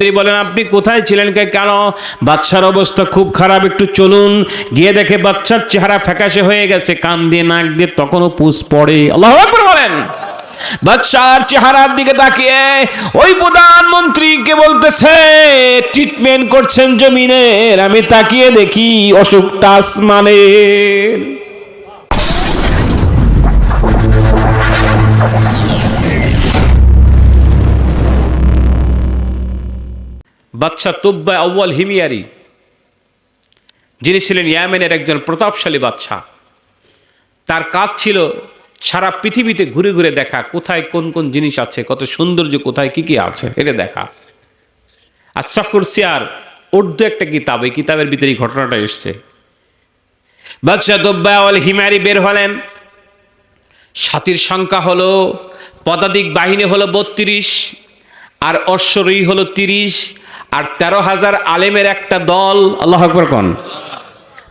বলেন, আপনি কোথায় ছিলেন কে কেন? বাচ্চার অবস্থা খুব খারাপ, একটু চলুন। গিয়ে দেখে বাচ্চার চেহারা ফ্যাকাশে হয়ে গেছে, কান দিয়ে, নাক দিয়ে, তখনও পুষ পড়ে। আল্লাহ বলেন। বাচ্চার চেহারার দিকে তাকিয়ে ওই প্রধানমন্ত্রীকে বলতেছে ট্রিটমেন্ট করছেন জমিনের। আমি তাকিয়ে দেখি অসুখটা আসমানের। বাচ্চা তুব্বা আউ্য়াল হিমিয়ারি, যিনি ছিলেন ইয়ামেনের একজন প্রতাপশালী বাচ্চা তার কাজ ছিল সারা পৃথিবীতে ঘুরে ঘুরে দেখা কোথায় কোন কোন জিনিস আছে, কত সৌন্দর্য, কোথায় কি কি আছে, এটা দেখা। আর সফর সিয়ার উর্দু একটা কিতাব, এই কিতাবের ভিতরে ঘটনাটা এসছে। বাদশাহ দুব্বা আউ্য়াল হিমারি বের হলেন। সাথীর সংখ্যা হলো, পদাতিক বাহিনী হলো বত্রিশ, আর অশ্বরী হলো তিরিশ আর তেরো হাজার আলেমের একটা দল, আল্লাহ আকবর কন?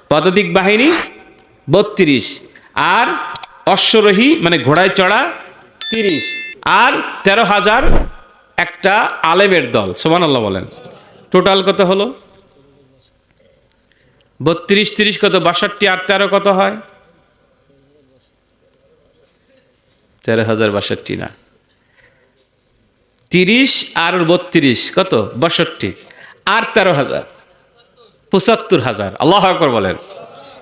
পদাতিক বাহিনী, বত্রিশ। আর অশ্বরোহী মানে ঘোড়ায় চড়া, তিরিশ। আর তেরো হাজার একটা আলেমের দল সোমান আল্লাহ বলেন। টোটাল কত হলো? বত্রিশ, তিরিশ কত, বাষট্টি আর তেরো কত হয়? তেরো হাজার বাষট্টি না। তিরিশ আর বত্রিশ, কত? বাষট্টি। আর তেরো হাজার। পঁচাত্তর হাজার। আল্লাহ আকবর বলেন।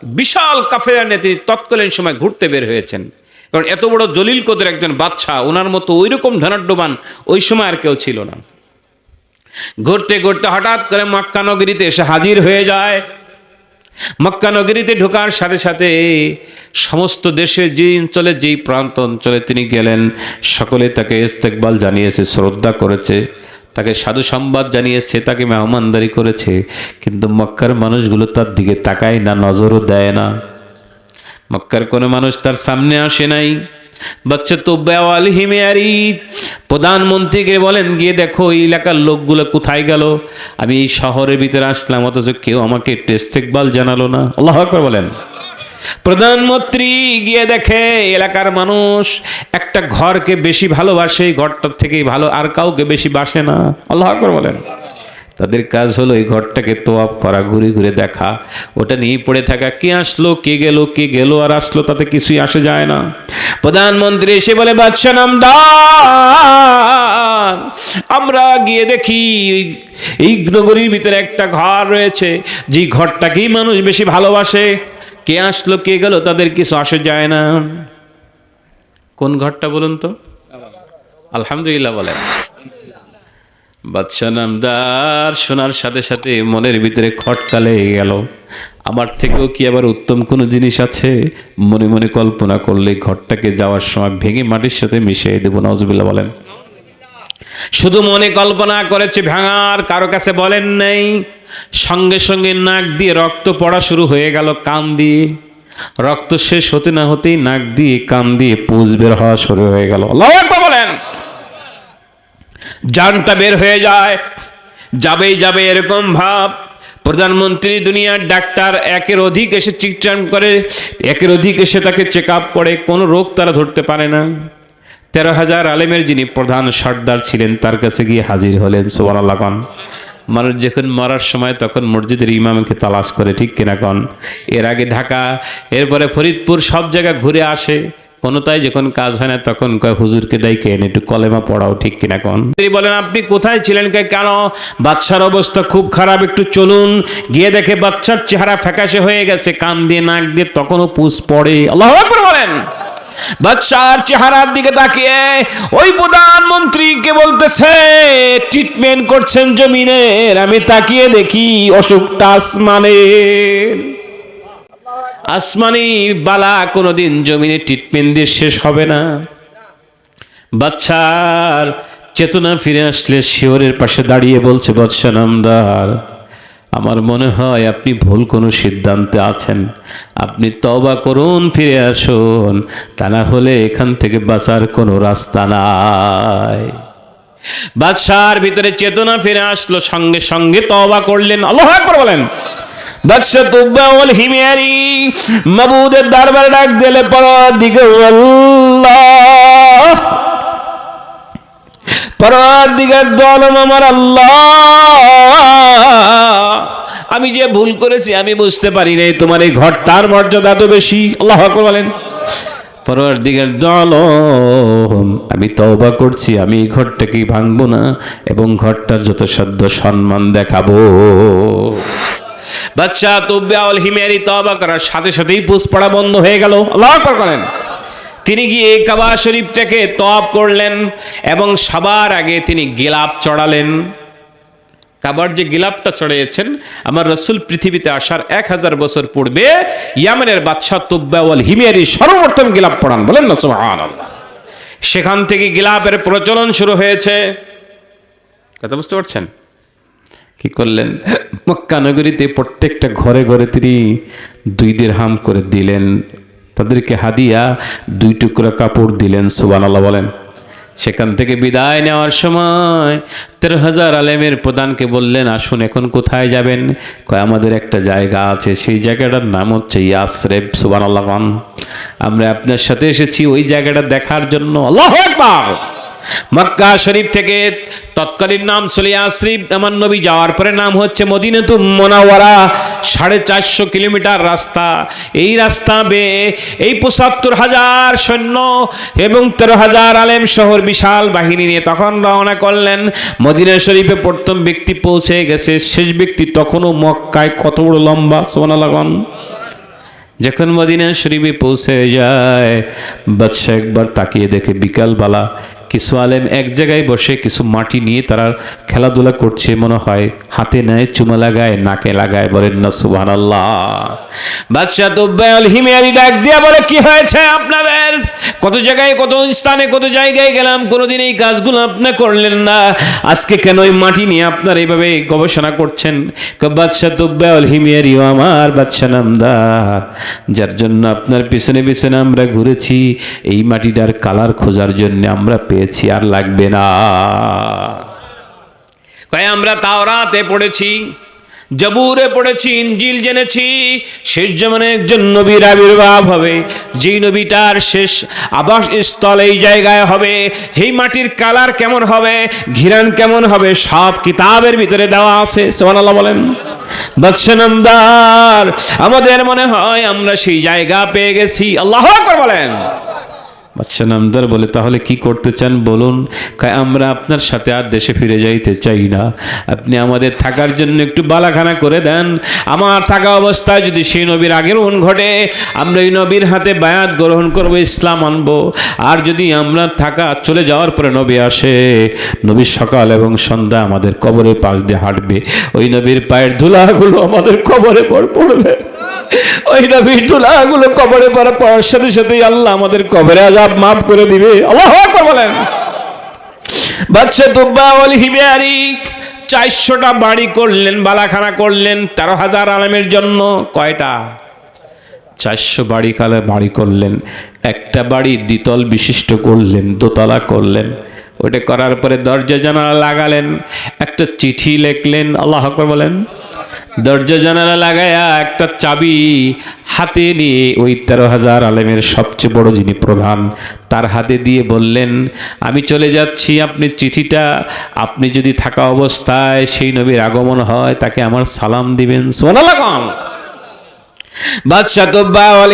বিশাল কাফেরা নেত্রী তৎকালীন সময় ঘুরতে বের হয়েছেন। কারণ এত বড় জলিল কদের একজন বাচ্চা ওনার মতো ওই রকম ধনাঢ্যবান ওই সময় আর কেউ ছিল না। ঘুরতে ঘুরতে হঠাৎ করে মক্কা নগরীতে এসে হাজির হয়ে যায়। মক্কা নগরীতে ঢোকার সাথে সাথে সমস্ত দেশে যে অঞ্চলে, যেই প্রান্ত অঞ্চলে তিনি গেলেন, সকলে তাকে ইস্তেকবাল জানিয়েছে, শ্রদ্ধা করেছে, তাকে সাধু সংবাদ জানিয়েছে, তাকে মেহমানদারি করেছে, কিন্তু মক্কার মানুষগুলো তার দিকে তাকায় না, নজরও দেয় না। মক্কার কোনো মানুষ তার সামনে আসে নাই। বাচ্চা তো বেওয়াল হিমেয়ারি প্রধানমন্ত্রীকে বলেন, গিয়ে দেখো, এই এলাকার লোকগুলো কোথায় গেল? আমি এই শহরের ভিতরে আসলাম, অথচ কেউ আমাকে টেস্ট টেস্টেকবাল জানালো না। আল্লাহ আকবার বলেন। প্রধানমন্ত্রী গিয়ে দেখে, এলাকার মানুষ একটা ঘরকে বেশি ভালোবাসে ঘরটার থেকেই ভালো, আর কাউকে বেশি বাসে না। আল্লাহ আকবার বলেন। তাদের কাজ হলো এই ঘরটাকে তোয়াফ করা, ঘুরে ঘুরে দেখা। ওটা নিয়ে পড়ে থাকা, কে আসলো, কে গেল কে গেল আর আসলো, তাতে কিছুই আসে যায় না। প্রধানমন্ত্রী এসে বলে বাদশা নামদার আমরা গিয়ে দেখি ওই- এই নগরীর ভিতরে একটা ঘর রয়েছে। যে ঘরটাকেই মানুষ বেশি ভালোবাসে। কে আসলো, কে গেল, তাদের কিছু আসে যায় না। কোন ঘরটা বলুন তো? আলহামদুলিল্লাহ বলেন। বাদশা নামদার শোনার সাথে সাথে মনের ভিতরে খটকা লেগে গেল। আমার থেকেও কি আবার উত্তম কোনো জিনিস আছে? মনে মনে কল্পনা করলে ঘরটাকে যাওয়ার সময় ভেঙে মাটির সাথে মিশিয়ে দেবো নজবিল্লা বলেন। শুধু মনে কল্পনা করেছে ভাঙার, কারও কাছে বলেন নেই। সঙ্গে সঙ্গে নাক দিয়ে রক্ত পড়া শুরু হয়ে গেল কান দিয়ে। রক্ত শেষ হতে না হতেই নাক দিয়ে কান দিয়ে পুজ বের হওয়া শুরু হয়ে গেল। বলেন। জানটা বের হয়ে যায়। যাবেই যাবে এরকম ভাব। প্রধানমন্ত্রী দুনিয়ার ডাক্তার একের অধিক এসে ট্রিটমেন্ট করে, একের অধিক এসে তাকে চেক করে, কোনো রোগ তারা ধরতে পারে না। তেরো হাজার আলেমের যিনি প্রধান সর্দার ছিলেন, তার কাছে গিয়ে হাজির হলেন সোয়ান আল্লাহ খান মানুষ যখন মরার সময় তখন মসজিদের ইমামকে তালাশ করে, ঠিক কিনা কন? এর আগে ঢাকা, এরপরে ফরিদপুর, সব জায়গা ঘুরে আসে। কোনোটাই যখন কাজ হয় না, তখন কয়, হুজুরকে ডাইকে এনে একটু কলেমা পড়াও, ঠিক কিনা কন? তিনি বলেন, আপনি কোথায় ছিলেন? কে কেন? বাচ্চার অবস্থা খুব খারাপ, একটু চলুন। গিয়ে দেখে বাচ্চার চেহারা ফ্যাকাশে হয়ে গেছে, কান দিয়ে, নাক দিয়ে, তখনও পুষ পড়ে। আল্লাহ বলেন। বাচ্চার চেহারার দিকে তাকিয়ে ওই প্রধানমন্ত্রীকে বলতেছে ট্রিটমেন্ট করছেন জমিনের। আমি তাকিয়ে দেখি অসুখটা আসমানের। আসমানি বালা কোনোদিন জমিনে ট্রিটমেন্ট দিয়ে শেষ হবে না। বাচ্চার চেতনা ফিরে আসলে শিওরের পাশে দাঁড়িয়ে বলছে, বাদশা নামদার, আমার মনে হয় আপনি ভুল কোনো সিদ্ধান্তে আছেন। আপনি তবা করুন, ফিরে আসুন। তা না হলে এখান থেকে বাঁচার কোনো রাস্তা নাই। বাদশার ভিতরে চেতনা ফিরে আসলো, সঙ্গে সঙ্গে তবা করলেন। আল্লাহ বলেন। মাবুদের দরবারে ডাক দিলে পর দিকে আল্লাহ পরদিগার দলম আমার আল্লাহ। আমি যে ভুল করেছি আমি বুঝতে পারি নাই, তোমার এই ঘর তার মর্যাদা তো বেশি। আল্লাহ বলেন। পরদিগার দল আমি তওবা করছি, আমি এই ঘরটাকেই ভাঙবো না? এবং ঘরটার যত সম্মান দেখাবো। বাচ্চা তুব্যাউল হিমেরি তওবা করার সাথে সাথেই পুষ পড়া বন্ধ হয়ে গেল। আল্লাহ করেন তিনি গিয়ে কাবা শরীফটাকে তপ করলেন এবং সবার আগে তিনি গিলাপ চড়ালেন। কাবার যে গিলাপটা চড়িয়েছেন আমার রসুল পৃথিবীতে আসার এক হাজার বছর পূর্বে ইয়ামেনের বাদশাহ তুব্বাওয়াল হিমেরি সর্বপ্রথম গিলাপ পড়ান। বলেন না সুবহানাল্লাহ। সেখান থেকে গিলাপের প্রচলন শুরু হয়েছে। কথা বুঝতে পারছেন? কি করলেন? মক্কা নগরীতে প্রত্যেকটা ঘরে ঘরে তিনি দুই হাম করে দিলেন। তাদেরকে হাদিয়া, দুই টুকরা কাপড় দিলেন সুবানাল্লাহ বলেন। সেখান থেকে বিদায় নেওয়ার সময় তেরো হাজার আলেমের প্রধানকে বললেন, আসুন, এখন কোথায় যাবেন? কয়, আমাদের একটা জায়গা আছে, সেই জায়গাটার নাম হচ্ছে ইয়াসরেব সুবান আল্লাহ আমরা আপনার সাথে এসেছি, ওই জায়গাটা দেখার জন্য আল্লাহ একবার মক্কা শরীফ থেকে তৎকালীন নাম ছিল ইয়াসরিব আমার নবী যাওয়ার পরে নাম হচ্ছে মদিনাতু মোনাওয়ারা, সাড়ে চারশো কিলোমিটার রাস্তা। এই রাস্তা বে, এই পঁচাত্তর হাজার সৈন্য এবং তেরো হাজার আলেম শহর বিশাল বাহিনী নিয়ে তখন রওনা করলেন। মদিনা শরীফে প্রথম ব্যক্তি পৌঁছে গেছে। শেষ ব্যক্তি তখনও মক্কায় কত বড় লম্বা সোনা লাগান যখন মদিনা শরীফে পৌঁছে যায়, বাদশাহ একবার তাকিয়ে দেখে বিকালবেলা কিছু আলেম এক জায়গায় বসে কিছু মাটি নিয়ে তারা খেলাধুলা করছে, মনে হয় হাতে নেয়, চুমা লাগায়, নাকে লাগায়, বলেন না আল্লাহ বাদশাহ তো হিমিয়ারি ডাক দিয়া বলে, কি হয়েছে আপনাদের? কত জায়গায়, কত স্থানে, কত জায়গায় গেলাম? কোনোদিন এই কাজগুলো আপনি করলেন না। আজকে কেন ওই মাটি নিয়ে আপনার এইভাবে গবেষণা করছেন? বাদশাহ তুব্বাউল হিমিয়ারিও আমার বাদশাহ নামদার, যার জন্য আপনার পিছনে পিছনে আমরা ঘুরেছি। এই মাটিটার কালার খোঁজার জন্য আমরা পেয়েছি আর লাগবে না। কয়, আমরা তাওরাতে পড়েছি, জবুরে পড়েছি ইঞ্জিল জেনেছি, শেষ জমানে একজন নবীর আবির্ভাব হবে। যেই নবীটার শেষ আবাস স্থল এই জায়গায় হবে, সেই মাটির কালার কেমন হবে ঘিরান কেমন হবে, সব কিতাবের ভিতরে দেওয়া আছে সোহানাল্লাহ বলেন। বৎসনন্দার আমাদের মনে হয় আমরা সেই জায়গা পেয়ে গেছি। আল্লাহ বলেন। বাদশাহ নামদার বলে, তাহলে কি করতে চান বলুন? আমরা আপনার সাথে আর দেশে ফিরে যাইতে চাই না। আপনি আমাদের থাকার জন্য একটু বালাখানা করে দেন। আমার থাকা অবস্থায় যদি সেই নবীর আগেরণ ঘটে, আমরা এই নবীর হাতে বায়াত গ্রহণ করব, ইসলাম আনব। আর যদি আমরা থাকা, চলে যাওয়ার পরে নবী আসে, নবীর সকাল এবং সন্ধ্যা আমাদের কবরে পাশ দিয়ে হাঁটবে। ওই নবীর পায়ের ধুলাগুলো আমাদের কবরে পর পড়বে। ওই নবীর ধুলাগুলো কবরে পড়া পড়ার সাথে সাথেই আল্লাহ আমাদের কবরে আজাব মাফ করে দিবে। আল্লাহ আকবার বলেন। বাচ্চা তুব্বা বলি হিবিয়ারি চারশোটা বাড়ি করলেন, বালাখানা করলেন, তেরো হাজার আলমের জন্য। কয়টা? চারশো বাড়ি কালে বাড়ি করলেন, একটা বাড়ি দ্বিতল বিশিষ্ট করলেন, দোতলা করলেন। ওটা করার পরে দরজা জানালা লাগালেন, একটা চিঠি লিখলেন, আল্লাহ বলেন। দরজা জানালা লাগায়া একটা চাবি হাতে নিয়ে ওই তেরো হাজার আলেমের সবচেয়ে বড় যিনি প্রধান, তার হাতে দিয়ে বললেন, আমি চলে যাচ্ছি, আপনি চিঠিটা, আপনি যদি থাকা অবস্থায় সেই নবীর আগমন হয়, তাকে আমার সালাম দিবেন।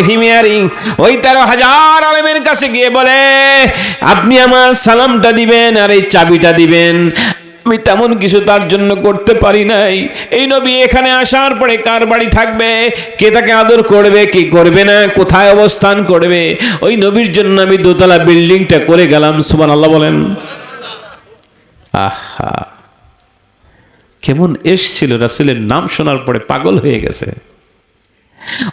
হিমিয়ারি ওই তেরো হাজার আলেমের কাছে গিয়ে বলে, আপনি আমার সালামটা দিবেন আর এই চাবিটা দিবেন। আমি তেমন কিছু তার জন্য করতে পারি নাই। এই নবী এখানে আসার পরে কার বাড়ি থাকবে? কে তাকে আদর করবে, কি করবে না, কোথায় অবস্থান করবে? ওই নবীর জন্য আমি দোতলা বিল্ডিংটা করে গেলাম সুবান আল্লাহ বলেন। আহা। কেমন এসছিল রাসুলের নাম শোনার পরে পাগল হয়ে গেছে।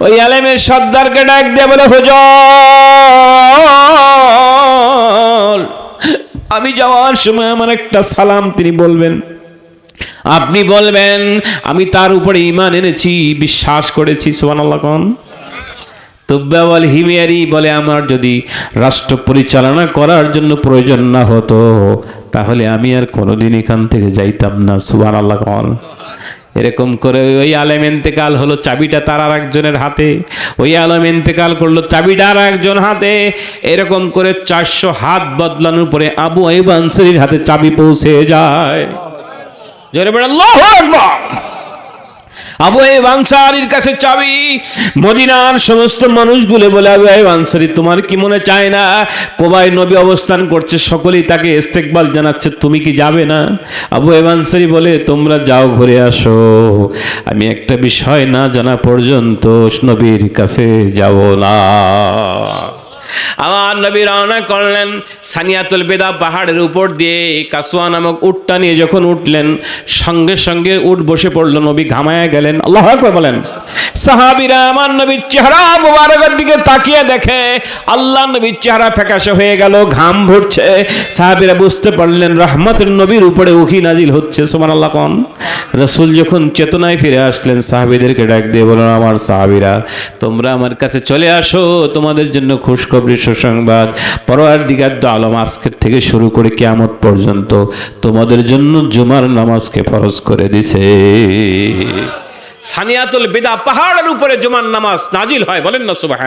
ওই আলেমের সর্দারকে ডাক দিয়ে বলে, হুজুর! আমি যাওয়ার সময় আমার একটা সালাম তিনি বলবেন। আপনি বলবেন, আমি তার উপরে ইমান এনেছি, বিশ্বাস করেছি সোমান আল্লাহ কন হিমিয়ারি বলে আমার যদি রাষ্ট্র পরিচালনা করার জন্য প্রয়োজন না হতো, তাহলে আমি আর কোনোদিন এখান থেকে যাইতাম না সুবান আল্লাহ কন। এরকম করে ওই আলেম এতেকাল হলো চাবিটা তার আর একজনের হাতে, ওই আলেম এতেকাল করল চাবিটা আর একজন হাতে, এরকম করে চারশো হাত বদলানোর পরে আবু আইব আনসারির হাতে চাবি পৌঁছে যায়। জোরে বেড়া আবু আইব আনসারির কাছে চাবি। মদিনার সমস্ত মানুষগুলো বলে, আবু আইব আনসারি তোমার কি মনে চায় না? কোবাই নবী অবস্থান করছে, সকলেই তাকে ইস্তেকবাল জানাচ্ছে, তুমি কি যাবে না? আবু আইব আনসারি বলে, তোমরা যাও, ঘুরে আসো। আমি একটা বিষয় না জানা পর্যন্ত নবীর কাছে যাব না। আমার নবী রওনা করলেন, সানিয়াতুল বেদা পাহাড়ের উপর দিয়ে কাসুয়া নামক উটটা নিয়ে যখন উঠলেন, সঙ্গে সঙ্গে উট বসে পড়ল, নবী ঘামায়া গেলেন। আল্লাহ আকবার বলেন। সাহাবিরা আমার নবীর চেহারা মুবারকের দিকে তাকিয়ে দেখে, আল্লাহ নবীর চেহারা ফ্যাকাশে হয়ে গেল, ঘাম ভরছে। সাহাবিরা বুঝতে পারলেন, রহমতের নবীর উপরে উখি নাজিল হচ্ছে সোমান আল্লাহ কন? রসুল যখন চেতনায় ফিরে আসলেন, সাহাবিদেরকে ডাক দিয়ে বললেন, আমার সাহাবিরা, তোমরা আমার কাছে চলে আসো, তোমাদের জন্য খুশখবরি সুসংবাদ পরোয়ার দিগার আলম আজকের থেকে শুরু করে কেয়ামত পর্যন্ত তোমাদের জন্য জুমার নামাজকে ফরজ করে দিছে। সানিয়াতুল বিদা পাহাড়ের উপরে জুমার নামাজ নাজিল হয়, বলেন না সুবাহ